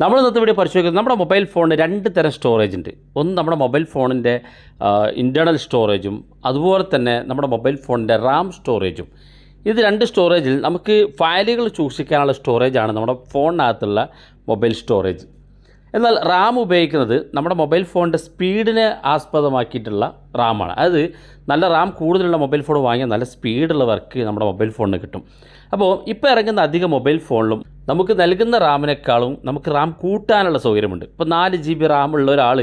നമ്മൾ ഇന്നത്തെ വീഡിയോ പരിശോധിക്കുന്നത് നമ്മുടെ മൊബൈൽ ഫോണിന് രണ്ട് തരം സ്റ്റോറേജ് ഉണ്ട്. ഒന്ന് നമ്മുടെ മൊബൈൽ ഫോണിന്റെ ഇന്റേർണൽ സ്റ്റോറേജും അതുപോലെ തന്നെ നമ്മുടെ മൊബൈൽ ഫോണിന്റെ റാം സ്റ്റോറേജും ഇത് രണ്ട് സ്റ്റോറേജിൽ നമുക്ക് ഫയലുകൾ സൂക്ഷിക്കാനുള്ള സ്റ്റോറേജാണ് നമ്മുടെ ഫോണിനകത്തുള്ള മൊബൈൽ സ്റ്റോറേജ് എന്നാൽ റാം ഉപയോഗിക്കുന്നത് നമ്മുടെ മൊബൈൽ ഫോണിന്റെ സ്പീഡിനെ ആസ്പദമാക്കിയിട്ടുള്ള റാമാണ്. അതായത് നല്ല റാം കൂടുതലുള്ള മൊബൈൽ ഫോൺ വാങ്ങിയാൽ നല്ല സ്പീഡുള്ള വർക്ക് നമ്മുടെ മൊബൈൽ ഫോണിന് കിട്ടും. അപ്പോൾ ഇപ്പോൾ ഇറങ്ങുന്ന അധിക മൊബൈൽ ഫോണിലും നമുക്ക് നൽകുന്ന റാമിനേക്കാളും നമുക്ക് റാം കൂട്ടാനുള്ള സൗകര്യമുണ്ട്. ഇപ്പോൾ നാല് ജി ബി റാം ഉള്ള ഒരാൾ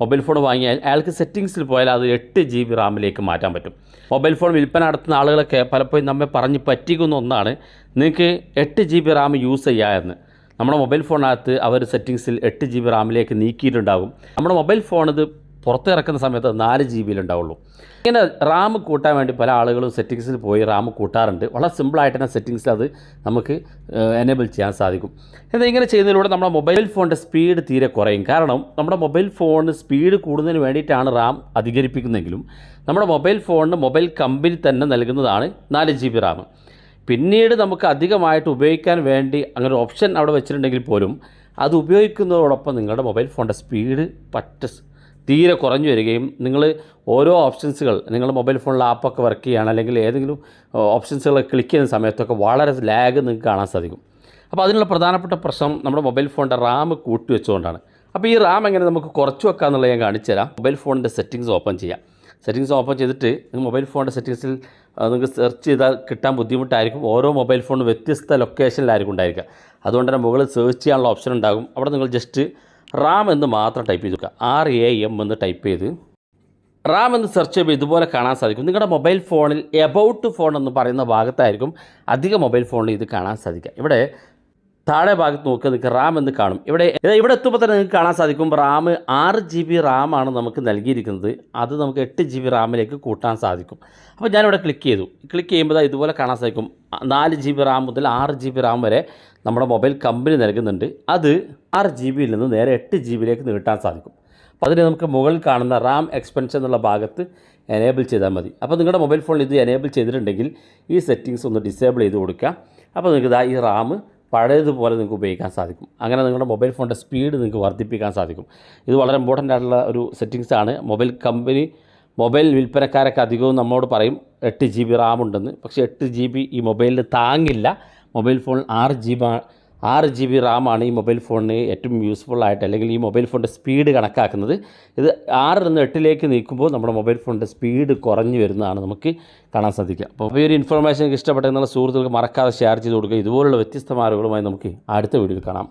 മൊബൈൽ ഫോൺ വാങ്ങിയാൽ അയാൾക്ക് സെറ്റിങ്സിൽ പോയാൽ അത് എട്ട് ജി ബി റാമിലേക്ക് മാറ്റാൻ പറ്റും. മൊബൈൽ ഫോൺ വിൽപ്പന നടത്തുന്ന ആളുകളൊക്കെ പലപ്പോഴും നമ്മെ പറഞ്ഞ് പറ്റിക്കുന്ന ഒന്നാണ് നിങ്ങൾക്ക് എട്ട് ജി ബി റാം യൂസ് ചെയ്യാമെന്ന് നമ്മുടെ മൊബൈൽ ഫോണിനകത്ത് അവർ സെറ്റിങ്സിൽ എട്ട് ജി ബി റാമിലേക്ക് നീക്കിയിട്ടുണ്ടാകും നമ്മുടെ മൊബൈൽ ഫോൺ ഇത് പുറത്തിറക്കുന്ന സമയത്ത് നാല് ജി ബിയിലുണ്ടാവുള്ളൂ ഇങ്ങനെ റാം കൂട്ടാൻ വേണ്ടി പല ആളുകളും സെറ്റിങ്സിൽ പോയി റാം കൂട്ടാറുണ്ട്. വളരെ സിമ്പിളായിട്ട് തന്നെ സെറ്റിങ്സിൽ അത് നമുക്ക് എനേബിൾ ചെയ്യാൻ സാധിക്കും. എന്നാൽ ഇങ്ങനെ ചെയ്യുന്നതിലൂടെ നമ്മുടെ മൊബൈൽ ഫോണിന്റെ സ്പീഡ് തീരെ കുറയും. കാരണം നമ്മുടെ മൊബൈൽ ഫോണിന് സ്പീഡ് കൂടുന്നതിന് വേണ്ടിയിട്ടാണ് റാം അധികരിപ്പിക്കുന്നതെങ്കിലും നമ്മുടെ മൊബൈൽ ഫോണിന് മൊബൈൽ കമ്പനി തന്നെ നൽകുന്നതാണ് നാല് ജി ബി റാം. പിന്നീട് നമുക്ക് അധികമായിട്ട് ഉപയോഗിക്കാൻ വേണ്ടി അങ്ങനെ ഓപ്ഷൻ അവിടെ വെച്ചിട്ടുണ്ടെങ്കിൽ പോലും അത് ഉപയോഗിക്കുന്നതോടൊപ്പം നിങ്ങളുടെ മൊബൈൽ ഫോണിന്റെ സ്പീഡ് പറ്റ തീരെ കുറഞ്ഞു വരികയും നിങ്ങൾ ഓരോ ഓപ്ഷൻസുകൾ നിങ്ങളുടെ മൊബൈൽ ഫോണിൽ ആപ്പൊക്കെ വർക്ക് ചെയ്യുകയാണ് അല്ലെങ്കിൽ ഏതെങ്കിലും ഓപ്ഷൻസുകൾ ക്ലിക്ക് ചെയ്യുന്ന സമയത്തൊക്കെ വളരെ ലാഗ് നിങ്ങൾക്ക് കാണാൻ സാധിക്കും. അപ്പോൾ അതിനുള്ള പ്രധാനപ്പെട്ട പ്രശ്നം നമ്മുടെ മൊബൈൽ ഫോണിന്റെ റാം കൂട്ടി വെച്ചുകൊണ്ടാണ്. അപ്പോൾ ഈ റാം എങ്ങനെ നമുക്ക് കുറച്ച് വെക്കാമെന്നുള്ളത് ഞാൻ കാണിച്ചു തരാം മൊബൈൽ ഫോണിന്റെ സെറ്റിങ്സ് ഓപ്പൺ ചെയ്യാം. സെറ്റിങ്സ് ഓപ്പൺ ചെയ്തിട്ട് മൊബൈൽ ഫോണിന്റെ സെറ്റിങ്സിൽ നിങ്ങൾക്ക് സെർച്ച് ചെയ്താൽ കിട്ടാൻ ബുദ്ധിമുട്ടായിരിക്കും. ഓരോ മൊബൈൽ ഫോണും വ്യത്യസ്ത ലൊക്കേഷനിലായിരിക്കും ഉണ്ടായിരിക്കുക. അതുകൊണ്ട് തന്നെ മുകളിൽ സെർച്ച് ചെയ്യാനുള്ള ഓപ്ഷൻ ഉണ്ടാകും. അവിടെ നിങ്ങൾ ജസ്റ്റ് റാം എന്ന് മാത്രം ടൈപ്പ് ചെയ്ത് ആർ എ എം എന്ന് ടൈപ്പ് ചെയ്ത് റാം എന്ന് സെർച്ച് ചെയ്യുമ്പോൾ ഇതുപോലെ കാണാൻ സാധിക്കും. നിങ്ങളുടെ മൊബൈൽ ഫോണിൽ എബൌട്ട് ഫോൺ എന്ന് പറയുന്ന ഭാഗത്തായിരിക്കും അധിക മൊബൈൽ ഫോണിൽ ഇത് കാണാൻ സാധിക്കുക. ഇവിടെ താഴെ ഭാഗത്ത് നോക്കുക നിങ്ങൾക്ക് റാം എന്ന് കാണും. ഇവിടെ ഇവിടെ എത്തുമ്പോൾ തന്നെ നിങ്ങൾക്ക് കാണാൻ സാധിക്കും. റാം ആറ് ജി ബി റാമാണ് നമുക്ക് നൽകിയിരിക്കുന്നത്. അത് നമുക്ക് എട്ട് ജി ബി റാമിലേക്ക് കൂട്ടാൻ സാധിക്കും. അപ്പോൾ ഞാനിവിടെ ക്ലിക്ക് ചെയ്തു. ക്ലിക്ക് ചെയ്യുമ്പോൾ ഇതുപോലെ കാണാൻ സാധിക്കും. നാല് ജി ബി റാം മുതൽ ആറ് ജി ബി റാം വരെ നമ്മുടെ മൊബൈൽ കമ്പനി നൽകുന്നുണ്ട്. അത് ആറ് ജി ബിയിൽ നിന്ന് നേരെ എട്ട് ജി ബിയിലേക്ക് നീട്ടാൻ സാധിക്കും. അപ്പോൾ അതിന് നമുക്ക് മുകളിൽ കാണുന്ന റാം എക്സ്പെൻഷൻ എന്നുള്ള ഭാഗത്ത് എനേബിൾ ചെയ്താൽ മതി. അപ്പോൾ നിങ്ങളുടെ മൊബൈൽ ഫോണിൽ ഇത് എനേബിൾ ചെയ്തിട്ടുണ്ടെങ്കിൽ ഈ സെറ്റിങ്സ് ഒന്ന് ഡിസേബിൾ ചെയ്ത് കൊടുക്കുക. അപ്പോൾ നിങ്ങൾക്ക് ഇതാ ഈ റാം പഴയതുപോലെ നിങ്ങൾക്ക് ഉപയോഗിക്കാൻ സാധിക്കും. അങ്ങനെ നിങ്ങളുടെ മൊബൈൽ ഫോണിന്റെ സ്പീഡ് നിങ്ങൾക്ക് വർദ്ധിപ്പിക്കാൻ സാധിക്കും. ഇത് വളരെ ഇമ്പോർട്ടന്റ് ആയിട്ടുള്ള ഒരു സെറ്റിങ്സ് ആണ്. മൊബൈൽ കമ്പനി മൊബൈൽ വിൽപ്പനക്കാരൊക്കെ അധികവും നമ്മളോട് പറയും എട്ട് ജി ബി റാം ഉണ്ടെന്ന്. പക്ഷേ എട്ട് ജി ബി ഈ മൊബൈലിൽ താങ്ങില്ല. മൊബൈൽ ഫോണിൽ ആറ് ജി ബി ആറ് ജി ബി റാമാണ് ഈ മൊബൈൽ ഫോണിന് ഏറ്റവും യൂസ്ഫുൾ ആയിട്ട് അല്ലെങ്കിൽ ഈ മൊബൈൽ ഫോണിന്റെ സ്പീഡ് കണക്കാക്കുന്നത്. ഇത് ആറിൽ നിന്ന് എട്ടിലേക്ക് നീക്കുമ്പോൾ നമ്മുടെ മൊബൈൽ ഫോണിന്റെ സ്പീഡ് കുറഞ്ഞു വരുന്നതാണ് നമുക്ക് കാണാൻ സാധിക്കുക. അപ്പോൾ ഈ ഒരു ഇൻഫർമേഷൻ ഇഷ്ടപ്പെട്ടെന്നുള്ള സുഹൃത്തുക്കൾക്ക് മറക്കാതെ ഷെയർ ചെയ്ത് കൊടുക്കുക. ഇതുപോലുള്ള വ്യത്യസ്ത അറിവുകളുമായി നമുക്ക് അടുത്ത വീഡിയോയിൽ കാണാം.